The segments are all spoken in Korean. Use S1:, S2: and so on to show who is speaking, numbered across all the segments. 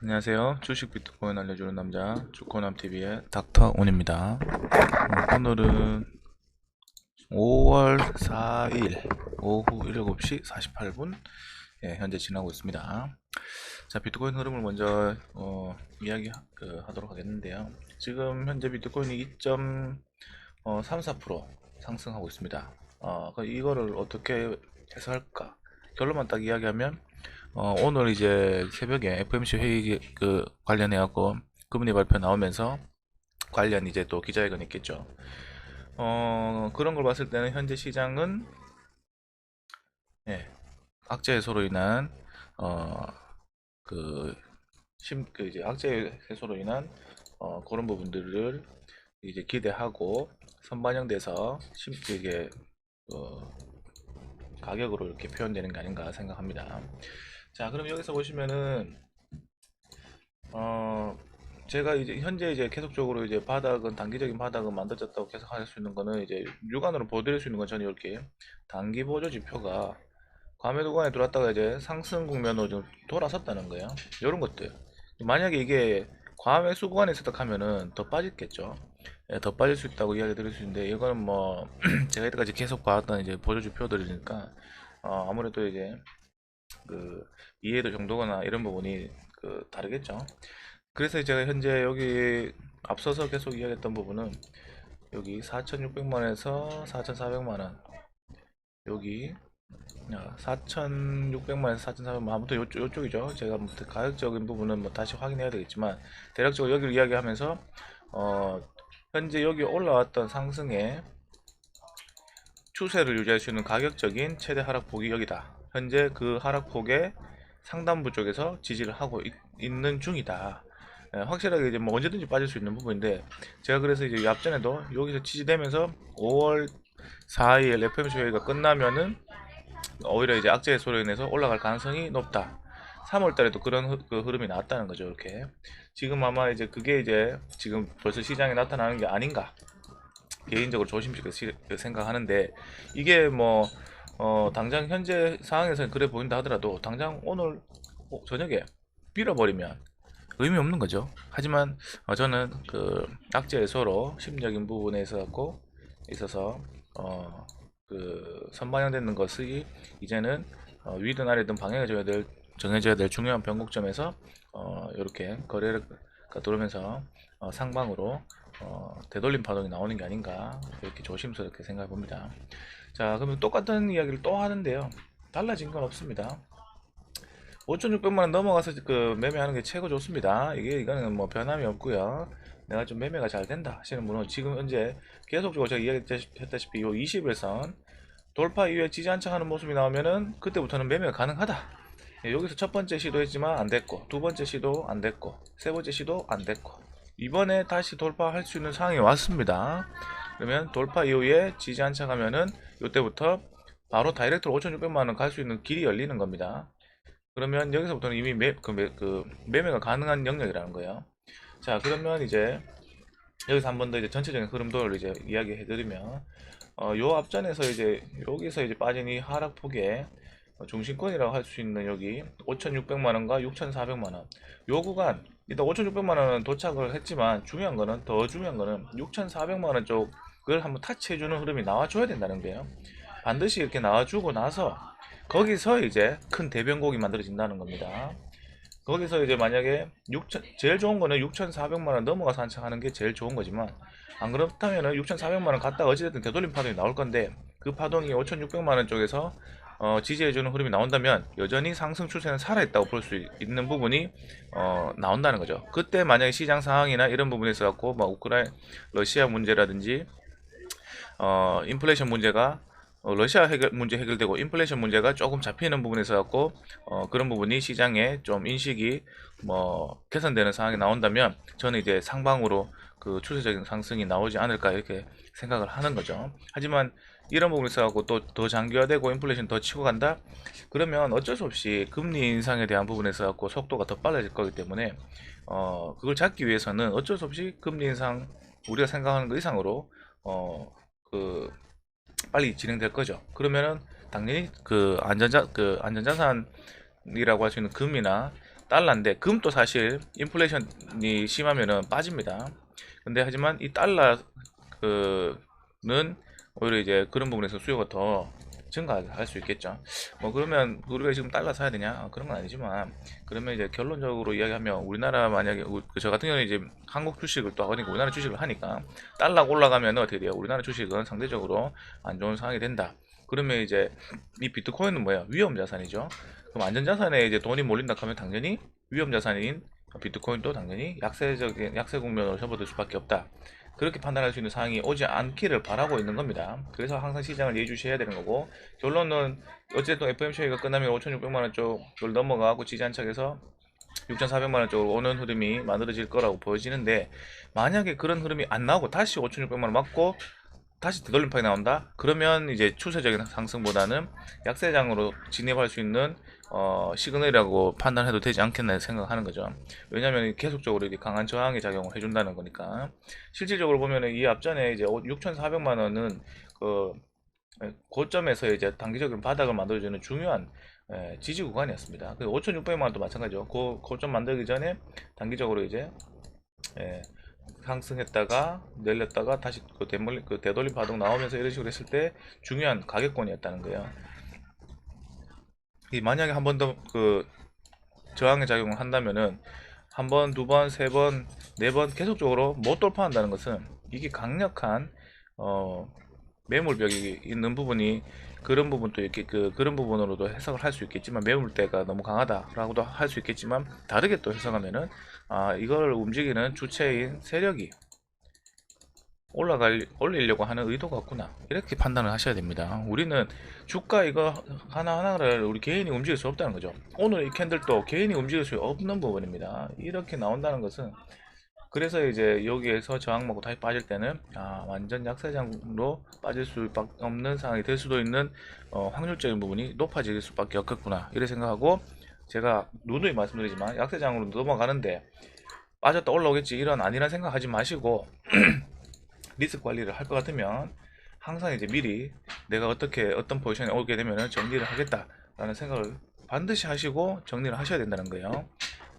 S1: 안녕하세요. 주식 비트코인 알려주는 남자 주코남TV의 닥터온입니다. 어, 오늘은 5월 4일 오후 7시 48분 예, 현재 지나고 있습니다. 자, 비트코인 흐름을 먼저 어, 이야기 그, 하도록 하겠는데요. 지금 현재 비트코인이 2.34% 상승하고 있습니다. 어, 그 이거를 어떻게 해석할까? 결론만 딱 이야기하면 어, 오늘 이제 새벽에 FMC 회의 그 관련해 갖고 금리 발표 나오면서 관련 이제 또 기자회견 있겠죠. 어, 그런 걸 봤을 때는 현재 시장은 예, 악재 해소로 인한 어, 그, 심, 그 이제 악재 해소로 인한 어, 그런 부분들을 이제 기대하고 선반영돼서 심, 이게 어, 가격으로 이렇게 표현되는 게 아닌가 생각합니다. 자, 그럼 여기서 보시면은 어 제가 이제 현재 이제 계속적으로 이제 바닥은 단기적인 바닥은 만들어졌다고 계속 할 수 있는 거는 이제 육안으로 보여드릴 수 있는 건 저는 이렇게 단기 보조 지표가 과매도 구간에 들어왔다가 이제 상승 국면으로 좀 돌아섰다는 거예요. 이런 것들. 만약에 이게 과매수 구간에 있었다 하면은 더 빠졌겠죠. 예, 더 빠질 수 있다고 이야기 드릴 수 있는데 이거는 뭐 제가 이때까지 계속 봐왔던 이제 보조 지표들이니까 어, 아무래도 이제 그 이해도 정도거나 이런 부분이 그 다르겠죠. 그래서 제가 현재 여기 앞서서 계속 이야기했던 부분은 여기 4,600만에서 4,400만원 여기 4,600만에서 4,400만 아무튼 요쪽, 요쪽이죠. 제가 뭐 가격적인 부분은 뭐 다시 확인해야 되겠지만 대략적으로 여기를 이야기하면서 어 현재 여기 올라왔던 상승의 추세를 유지할 수 있는 가격적인 최대 하락폭이 여기다. 현재 그 하락폭의 상단부 쪽에서 지지를 하고 있, 는 중이다. 예, 확실하게 이제 뭐 언제든지 빠질 수 있는 부분인데 제가 그래서 이제 앞전에도 여기서 지지되면서 5월 4일 FMC 회의가 끝나면은 오히려 이제 악재 해소로 인해서 올라갈 가능성이 높다. 3월 달에도 그런 흐, 그 흐름이 나왔다는 거죠, 이렇게. 지금 아마 이제 그게 이제 지금 벌써 시장에 나타나는 게 아닌가. 개인적으로 조심스럽게 시- 생각하는데 이게 뭐 어, 당장 현재 상황에서는 그래 보인다 하더라도 당장 오늘 어, 저녁에 빌어버리면 의미 없는 거죠. 하지만 어, 저는 그 악재 해소로 심적인 부분에 있어서 있어서 어, 그 선방향되는 것이 이제는 어, 위든 아래든 방향해줘야 될 정해져야 될 중요한 변곡점에서 어, 이렇게 거래가 들어오면서 어, 상방으로 어, 되돌림 파동이 나오는 게 아닌가 이렇게 조심스럽게 생각해 봅니다. 자, 그러면 똑같은 이야기를 또 하는데요. 달라진 건 없습니다. 5,600만 원 넘어가서 그 매매하는 게 최고 좋습니다. 이게 이거는 뭐 변함이 없고요. 내가 좀 매매가 잘 된다 하시는 분은 지금 현재 계속적으로 제가 이야기했다시피 이 21선 돌파 이후에 지지 안착하는 모습이 나오면은 그때부터는 매매가 가능하다. 예, 여기서 첫 번째 시도했지만 안 됐고 두 번째 시도 안 됐고 세 번째 시도 안 됐고 이번에 다시 돌파할 수 있는 상황이 왔습니다. 그러면 돌파 이후에 지지 안착하면은 이때부터 바로 다이렉트로 5,600만 원 갈 수 있는 길이 열리는 겁니다. 그러면 여기서부터는 이미 매, 그, 매, 그 매매가 가능한 영역이라는 거예요. 자, 그러면 이제 여기서 한 번 더 이제 전체적인 흐름도를 이제 이야기해 드리면 어, 요 앞전에서 이제 여기서 이제 빠진 이 하락폭의 중심권이라고 할 수 있는 여기 5,600만 원과 6,400만 원. 요 구간 일단 5,600만 원은 도착을 했지만 중요한 거는 더 중요한 거는 6,400만 원 쪽을 한번 타치해 주는 흐름이 나와 줘야 된다는 거예요. 반드시 이렇게 나와 주고 나서 거기서 이제 큰 대변곡이 만들어진다는 겁니다. 거기서 이제 만약에 6천 제일 좋은 거는 6,400만 원 넘어가서 한착하는 게 제일 좋은 거지만 안 그렇다면은 6,400만 원 갔다가 어찌됐든 되돌림 파동이 나올 건데 그 파동이 5,600만 원 쪽에서 어, 지지해주는 흐름이 나온다면 여전히 상승 추세는 살아있다고 볼 수 있는 부분이 어, 나온다는 거죠. 그때 만약에 시장 상황이나 이런 부분에 있어 갖고 뭐 우크라이 러시아 문제라든지 어, 인플레이션 문제가 어, 러시아 해결, 문제 해결되고 인플레이션 문제가 조금 잡히는 부분에서 갖고 어, 그런 부분이 시장에 좀 인식이 뭐 개선되는 상황이 나온다면 저는 이제 상방으로 그 추세적인 상승이 나오지 않을까 이렇게 생각을 하는 거죠. 하지만 이런 부분에서 갖고 또 더 장기화되고 인플레이션 더 치고 간다 그러면 어쩔 수 없이 금리 인상에 대한 부분에서 갖고 속도가 더 빨라질 거기 때문에 어 그걸 잡기 위해서는 어쩔 수 없이 금리 인상 우리가 생각하는 것 이상으로 어 그 빨리 진행될 거죠. 그러면은 당연히 그 안전자 그 안전자산이라고 할 수 있는 금이나 달러인데 금도 사실 인플레이션이 심하면은 빠집니다. 근데 하지만 이 달러 그는 오히려 이제 그런 부분에서 수요가 더 증가할 수 있겠죠. 뭐 그러면 우리가 지금 달러 사야 되냐? 아, 그런 건 아니지만 그러면 이제 결론적으로 이야기하면 우리나라 만약에 우- 그저 같은 경우는 이제 한국 주식을 또 하니까 우리나라 주식을 하니까 달러가 올라가면 어떻게 돼요? 우리나라 주식은 상대적으로 안 좋은 상황이 된다. 그러면 이제 이 비트코인은 뭐야? 위험 자산이죠. 그럼 안전 자산에 이제 돈이 몰린다 하면 당연히 위험 자산인 비트코인도 당연히 약세적인 약세 국면으로 접어들 수밖에 없다. 그렇게 판단할 수 있는 상황이 오지 않기를 바라고 있는 겁니다. 그래서 항상 시장을 예주시해야 되는 거고 결론은 어쨌든 FMC가 끝나면 5,600만 원 쪽을 넘어가고 지지한착에서 6,400만 원 쪽으로 오는 흐름이 만들어질 거라고 보여지는데 만약에 그런 흐름이 안 나오고 다시 5,600만 원 맞고 다시 되돌림판이 나온다? 그러면 이제 추세적인 상승보다는 약세장으로 진입할 수 있는 어, 시그널이라고 판단해도 되지 않겠나 생각하는 거죠. 왜냐하면 계속적으로 이제 강한 저항의 작용을 해준다는 거니까. 실질적으로 보면은 이 앞전에 이제 6,400만 원은 그 에, 고점에서 이제 단기적인 바닥을 만들어주는 중요한 에, 지지 구간이었습니다. 그 5,600만 원도 마찬가지죠. 그 고점 만들기 전에 단기적으로 이제 에, 상승했다가 내렸다가 다시 그, 되돌림, 그 되돌림 바닥 나오면서 이런 식으로 했을 때 중요한 가격권이었다는 거예요. 이 만약에 한 번 더 그 저항의 작용을 한다면은 한 번, 두 번, 세 번, 네 번 계속적으로 못 돌파한다는 것은 이게 강력한 어 매물벽이 있는 부분이 그런 부분도 이렇게 그 그런 부분으로도 해석을 할 수 있겠지만 매물대가 너무 강하다라고도 할 수 있겠지만 다르게 또 해석하면은 아 이걸 움직이는 주체인 세력이 올라갈 올리려고 하는 의도가 없구나 이렇게 판단을 하셔야 됩니다. 우리는 주가 이거 하나 하나를 우리 개인이 움직일 수 없다는 거죠. 오늘 이 캔들도 개인이 움직일 수 없는 부분입니다. 이렇게 나온다는 것은 그래서 이제 여기에서 저항 먹고 다시 빠질 때는 아 완전 약세장으로 빠질 수밖에 없는 상황이 될 수도 있는 어, 확률적인 부분이 높아질 수밖에 없겠구나 이렇게 생각하고 제가 누누이 말씀드리지만 약세장으로 넘어가는데 빠졌다 올라오겠지 이런 아니란 생각하지 마시고 리스크 관리를 할 것 같으면 항상 이제 미리 내가 어떻게 어떤 포지션에 오게 되면 정리를 하겠다라는 생각을 반드시 하시고 정리를 하셔야 된다는 거예요.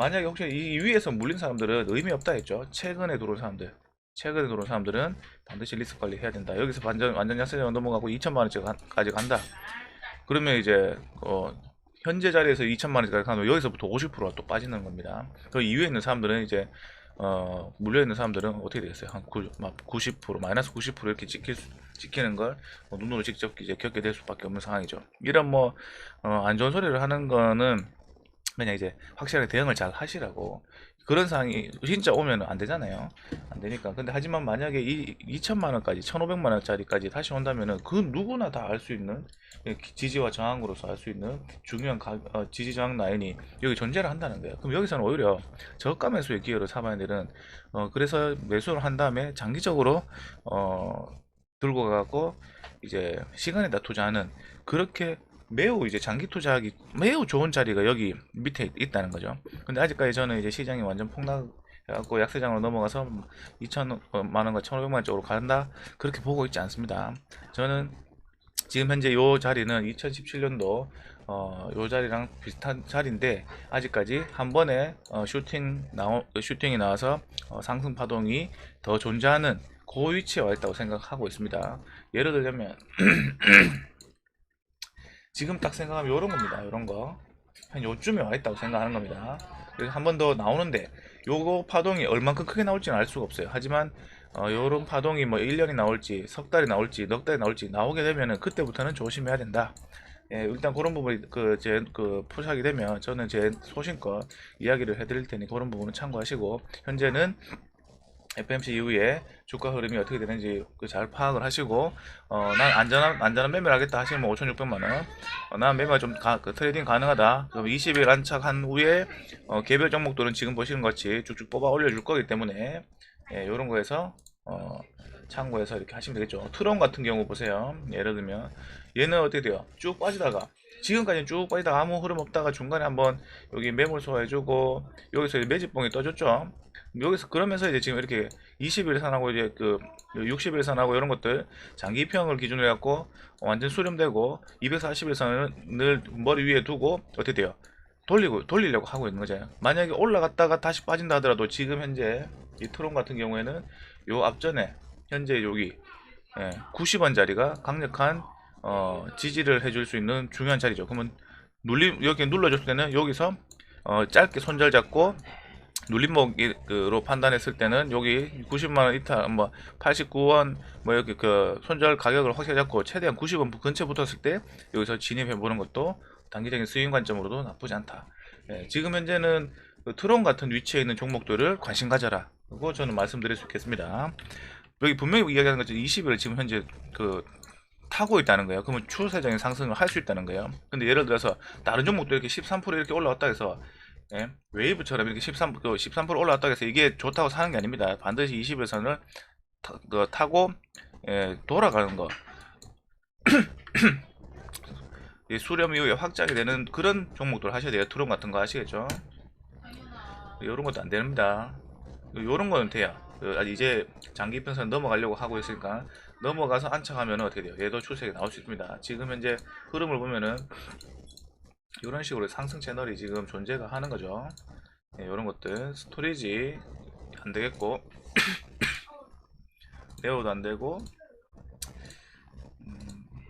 S1: 만약에 혹시 이 위에서 물린 사람들은 의미 없다 했죠. 최근에 들어온 사람들. 최근에 들어온 사람들은 반드시 리스크 관리 해야 된다. 여기서 완전 완전 약세장 넘어가고 2천만 원까지 간다. 그러면 이제 어, 현재 자리에서 2천만 원까지 가면 여기서부터 50%가 또 빠지는 겁니다. 그 이후에 있는 사람들은 이제 어, 물려 있는 사람들은 어떻게 되겠어요? 한 9, 막 90% 마이너스 90% 이렇게 찍힐 수, 찍히는 걸 뭐 눈으로 직접 이제 겪게 될 수밖에 없는 상황이죠. 이런 뭐 어, 안 좋은 소리를 하는 거는 그냥 이제 확실하게 대응을 잘 하시라고 그런 상황이 진짜 오면 안 되잖아요. 안 되니까. 근데 하지만 만약에 이 2천만 원까지 1,500만 원짜리까지 다시 온다면은 그 누구나 다 알 수 있는 예, 지지와 저항으로서 알 수 있는 중요한 가, 어, 지지 저항 라인이 여기 존재를 한다는 거예요. 그럼 여기서는 오히려 저가 매수의 기회를 삼아야 되는 어, 그래서 매수를 한 다음에 장기적으로 어, 들고 가고 이제 시간에다 투자하는 그렇게 매우 이제 장기 투자하기 매우 좋은 자리가 여기 밑에 있다는 거죠. 근데 아직까지 저는 이제 시장이 완전 폭락해갖고 약세장으로 넘어가서 2천만 원과 1,500만 원 쪽으로 간다 그렇게 보고 있지 않습니다. 저는 지금 현재 요 자리는 2017년도 어, 요 자리랑 비슷한 자리인데 아직까지 한 번에 어, 슈팅 나오 슈팅이 나와서 어, 상승 파동이 더 존재하는 그 위치에 와 있다고 생각하고 있습니다. 예를 들자면 지금 딱 생각하면 이런 겁니다. 이런 거. 한 요쯤에 와 있다고 생각하는 겁니다. 그래서 한 번 더 나오는데 요거 파동이 얼만큼 크게 나올지는 알 수가 없어요. 하지만 어, 요런 파동이 뭐 1년이 나올지 석 달이 나올지 넉 달이 나올지 나오게 되면은 그때부터는 조심해야 된다. 예, 일단 그런 부분이 그제 그 포착이 되면 저는 제 소신껏 이야기를 해드릴 테니 그런 부분은 참고하시고 현재는 FMC 이후에 주가 흐름이 어떻게 되는지 그잘 파악을 하시고 어, 난 안전한 안전한 매매를 하겠다 하시면 5,600만 원. 어, 난 매매가 좀 가, 그 트레이딩 가능하다. 그럼 20일 안착한 후에 어, 개별 종목들은 지금 보시는 것 같이 쭉쭉 뽑아 올려줄 거기 때문에 예, 이런 거에서 어, 참고해서 이렇게 하시면 되겠죠. 트론 같은 경우 보세요. 예를 들면 얘는 어떻게 돼요? 쭉 빠지다가 지금까지 쭉 빠지다가 아무 흐름 없다가 중간에 한번 여기 매물 소화해주고 여기서 매집봉이 떠줬죠. 여기서 그러면서 이제 지금 이렇게 20일 선하고 이제 그 60일 선하고 이런 것들 장기 평을 기준으로 해갖고 완전 수렴되고 240일 선을 머리 위에 두고 어떻게 돼요? 돌리고 돌리려고 하고 있는 거죠. 만약에 올라갔다가 다시 빠진다 하더라도 지금 현재 이 트론 같은 경우에는 요 앞전에 현재 여기 90원짜리가 강력한 어, 지지를 해줄 수 있는 중요한 자리죠. 그러면 눌림 이렇게 눌러줬을 때는 여기서 어, 짧게 손절 잡고 눌림목으로 판단했을 때는 여기 90만 원 이탈 뭐 89원 뭐 이렇게 그 손절 가격을 확실히 잡고 최대한 90원 근처에 붙었을 때 여기서 진입해 보는 것도 단기적인 수익 관점으로도 나쁘지 않다. 예, 지금 현재는 그 트론 같은 위치에 있는 종목들을 관심 가져라. 그거 저는 말씀드릴 수 있겠습니다. 여기 분명히 이야기하는 것처럼 20일 지금 현재 그 타고 있다는 거예요. 그러면 추세적인 상승을 할 수 있다는 거예요. 근데 예를 들어서 다른 종목도 이렇게 13% 이렇게 올라왔다 해서 예, 웨이브처럼 이렇게 13, 그13% 올라왔다 해서 이게 좋다고 사는 게 아닙니다. 반드시 20일선을 타, 그, 타고 예, 돌아가는 거. 이 수렴 이후에 확장이 되는 그런 종목들 하셔야 돼요. 트론 같은 거 아시겠죠? 이런 것도 안 됩니다. 이런 거는 돼요. 그, 아직 이제 장기 편선 넘어가려고 하고 있으니까 넘어가서 안착하면 어떻게 돼요? 얘도 추세가 나올 수 있습니다. 지금 현재 흐름을 보면은 이런 식으로 상승 채널이 지금 존재가 하는 거죠. 이런 것들 스토리지 안 되겠고 네오도 안 되고 음,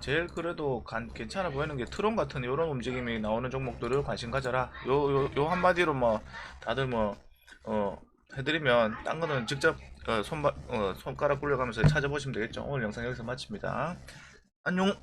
S1: 제일 그래도 간- 괜찮아 보이는 게 트론 같은 이런 움직임이 나오는 종목들을 관심 가져라. 요 요 요 한마디로 뭐 다들 뭐 어, 해드리면 딴 거는 직접 어, 손바, 어, 손가락 굴려가면서 찾아보시면 되겠죠. 오늘 영상 여기서 마칩니다. 안녕.